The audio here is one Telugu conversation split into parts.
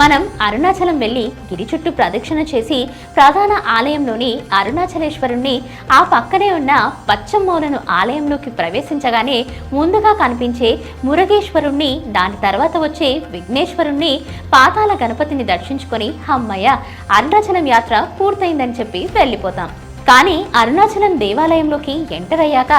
మనం అరుణాచలం వెళ్ళి గిరి చుట్టూ ప్రదక్షిణ చేసి ప్రధాన ఆలయంలోని అరుణాచలేశ్వరుణ్ణి ఆ పక్కనే ఉన్న పచ్చమ్మౌలను ఆలయంలోకి ప్రవేశించగానే ముందుగా కనిపించే మురగేశ్వరుణ్ణి దాని తర్వాత వచ్చే విఘ్నేశ్వరుణ్ణి పాతాల గణపతిని దర్శించుకొని హమ్మయ్య అరుణాచలం యాత్ర పూర్తయిందని చెప్పి వెళ్ళిపోతాం. కానీ అరుణాచలం దేవాలయంలోకి ఎంటర్ అయ్యాక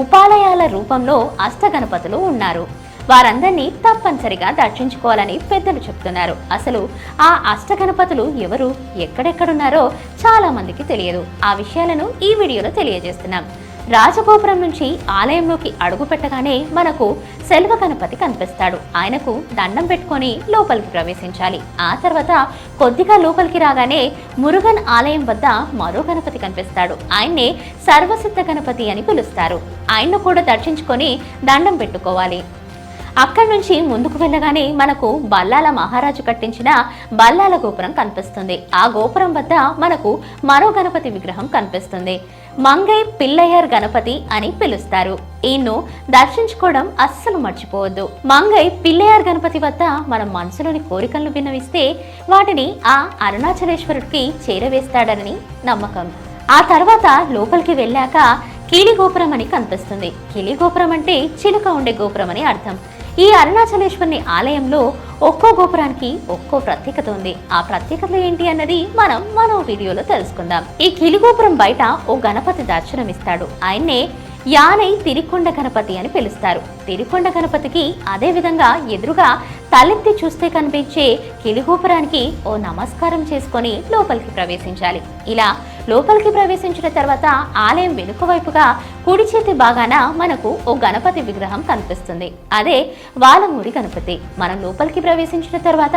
ఉపాలయాల రూపంలో అష్టగణపతులు ఉన్నారు. వారందరినీ తప్పనిసరిగా దర్శించుకోవాలని పెద్దలు చెప్తున్నారు. అసలు ఆ అష్టగణపతులు ఎవరు ఎక్కడెక్కడున్నారో చాలా మందికి తెలియదు. ఆ విషయాలను ఈ వీడియోలో తెలియజేస్తున్నాం. రాజగోపురం నుంచి ఆలయంలోకి అడుగు పెట్టగానే మనకు సెల్వ గణపతి కనిపిస్తాడు. ఆయనకు దండం పెట్టుకొని లోపలికి ప్రవేశించాలి. ఆ తర్వాత కొద్దిగా లోపలికి రాగానే మురుగన్ ఆలయం వద్ద మరో గణపతి కనిపిస్తాడు. ఆయన్నే సర్వసిద్ధ గణపతి అని పిలుస్తారు. ఆయన్ను కూడా దర్శించుకొని దండం పెట్టుకోవాలి. అక్కడి నుంచి ముందుకు వెళ్ళగానే మనకు బల్లాల మహారాజు కట్టించిన బల్లాల గోపురం కనిపిస్తుంది. ఆ గోపురం వద్ద మనకు మరో గణపతి విగ్రహం కనిపిస్తుంది. మంగై పిల్లయ్యర్ గణపతి అని పిలుస్తారు. ఈయన్ను దర్శించుకోవడం అస్సలు మర్చిపోవద్దు. మంగై పిల్లయ్యర్ గణపతి వద్ద మన మనసులోని కోరికలను విన్నవిస్తే వాటిని ఆ అరుణాచలేశ్వరుడికి చేరవేస్తాడని నమ్మకం. ఆ తర్వాత లోపలికి వెళ్ళాక కీలి గోపురం అని కనిపిస్తుంది. కీలి గోపురం అంటే చిలుక ఉండే గోపురం అని అర్థం. ఈ అరుణాచలేశ్వరుని ఆలయంలో ఒక్కో గోపురానికి ఒక్కో ప్రత్యేకత ఉంది. ఆ ప్రత్యేకతలు ఏంటి అన్నది మనం మరో వీడియోలో తెలుసుకుందాం. ఈ కిలిగోపురం బయట ఓ గణపతి దర్శనమిస్తాడు ఆయన్నే యానై తిరికొండ గణపతి అని పిలుస్తారు. తిరికొండ గణపతికి అదే విధంగా ఎదురుగా తలెత్తి చూస్తే కనిపించే కిలిగోపురానికి ఓ నమస్కారం చేసుకొని లోపలికి ప్రవేశించాలి. ఇలా లోపలికి ప్రవేశించిన తర్వాత ఆలయం వెనుక వైపుగా కుడి చేతి భాగాన మనకు ఓ గణపతి విగ్రహం కనిపిస్తుంది. అదే వాలమూరి గణపతి. మనం లోపలికి ప్రవేశించిన తర్వాత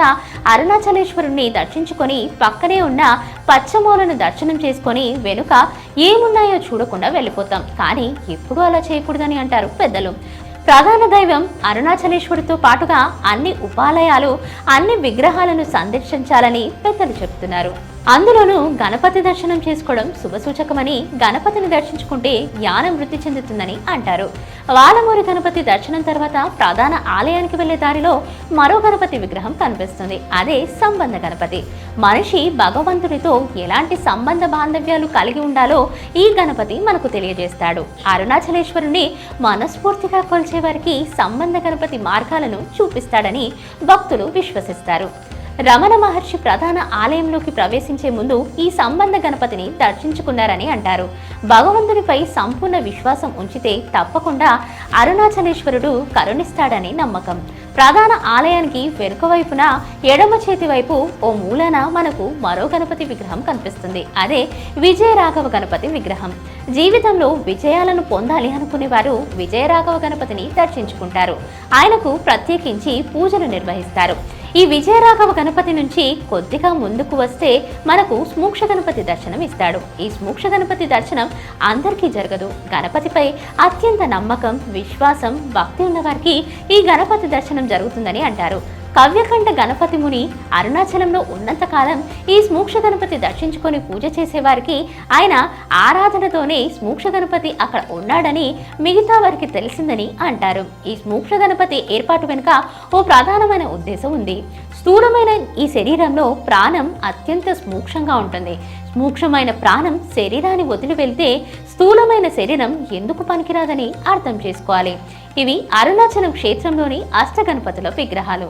అరుణాచలేశ్వరుణ్ణి దర్శించుకొని పక్కనే ఉన్న పచ్చమూలను దర్శనం చేసుకొని వెనుక ఏమున్నాయో చూడకుండా వెళ్ళిపోతాం. కానీ ఎప్పుడూ అలా చేయకూడదని అంటారు పెద్దలు. ప్రధాన దైవం అరుణాచలేశ్వరుడితో పాటుగా అన్ని ఉపాలయాలు అన్ని విగ్రహాలను సందర్శించాలని పెద్దలు చెప్తున్నారు. అందులోనూ గణపతి దర్శనం చేసుకోవడం శుభసూచకమని గణపతిని దర్శించుకుంటే జ్ఞానం వృద్ధి చెందుతుందని అంటారు. వాలమూరి గణపతి దర్శనం తర్వాత ప్రధాన ఆలయానికి వెళ్ళే దారిలో మరో గణపతి విగ్రహం కనిపిస్తుంది. అదే సంబంధ గణపతి. మనిషి భగవంతుడితో ఎలాంటి సంబంధ బాంధవ్యాలు కలిగి ఉండాలో ఈ గణపతి మనకు తెలియజేస్తాడు. అరుణాచలేశ్వరుని మనస్ఫూర్తిగా కొలిచే వారికి సంబంధ గణపతి మార్గాలను చూపిస్తాడని భక్తులు విశ్వసిస్తారు. రమణ మహర్షి ప్రధాన ఆలయంలోకి ప్రవేశించే ముందు ఈ సంబంధ గణపతిని దర్శించుకున్నారని అంటారు. భగవంతునిపై సంపూర్ణ విశ్వాసం ఉంచితే తప్పకుండా అరుణాచలేశ్వరుడు కరుణిస్తాడని నమ్మకం. ప్రధాన ఆలయానికి వెనుక వైపున ఎడమ చేతి వైపు ఓ మూలన మనకు మరో గణపతి విగ్రహం కనిపిస్తుంది. అదే విజయరాఘవ గణపతి విగ్రహం. జీవితంలో విజయాలను పొందాలి అనుకునేవారు విజయరాఘవ గణపతిని దర్శించుకుంటారు. ఆయనకు ప్రత్యేకించి పూజలు నిర్వహిస్తారు. ఈ విజయరాఘవ గణపతి నుంచి కొద్దిగా ముందుకు వస్తే మనకు స్మూక్ష గణపతి దర్శనం ఇస్తాడు. ఈ స్మూక్ష గణపతి దర్శనం అందరికీ జరగదు. గణపతిపై అత్యంత నమ్మకం విశ్వాసం భక్తి ఉన్నవారికి ఈ గణపతి దర్శనం జరుగుతుందని అంటారు. కవ్యకంఠ గణపతి ముని అరుణాచలంలో ఉన్నంతకాలం ఈ స్మూక్ష గణపతి దర్శించుకొని పూజ చేసేవారికి ఆయన ఆరాధనతోనే స్మూక్ష గణపతి అక్కడ ఉన్నాడని మిగతా వారికి తెలిసిందని అంటారు. ఈ స్మూక్ష గణపతి ఏర్పాటు వెనుక ఓ ప్రధానమైన ఉద్దేశం ఉంది. స్థూలమైన ఈ శరీరంలో ప్రాణం అత్యంత స్మూక్షంగా ఉంటుంది. స్మూక్షమైన ప్రాణం శరీరాన్ని వదిలి వెళ్తే స్థూలమైన శరీరం ఎందుకు పనికిరాదని అర్థం చేసుకోవాలి. ఇవి అరుణాచలం క్షేత్రంలోని అష్టగణపతుల విగ్రహాలు.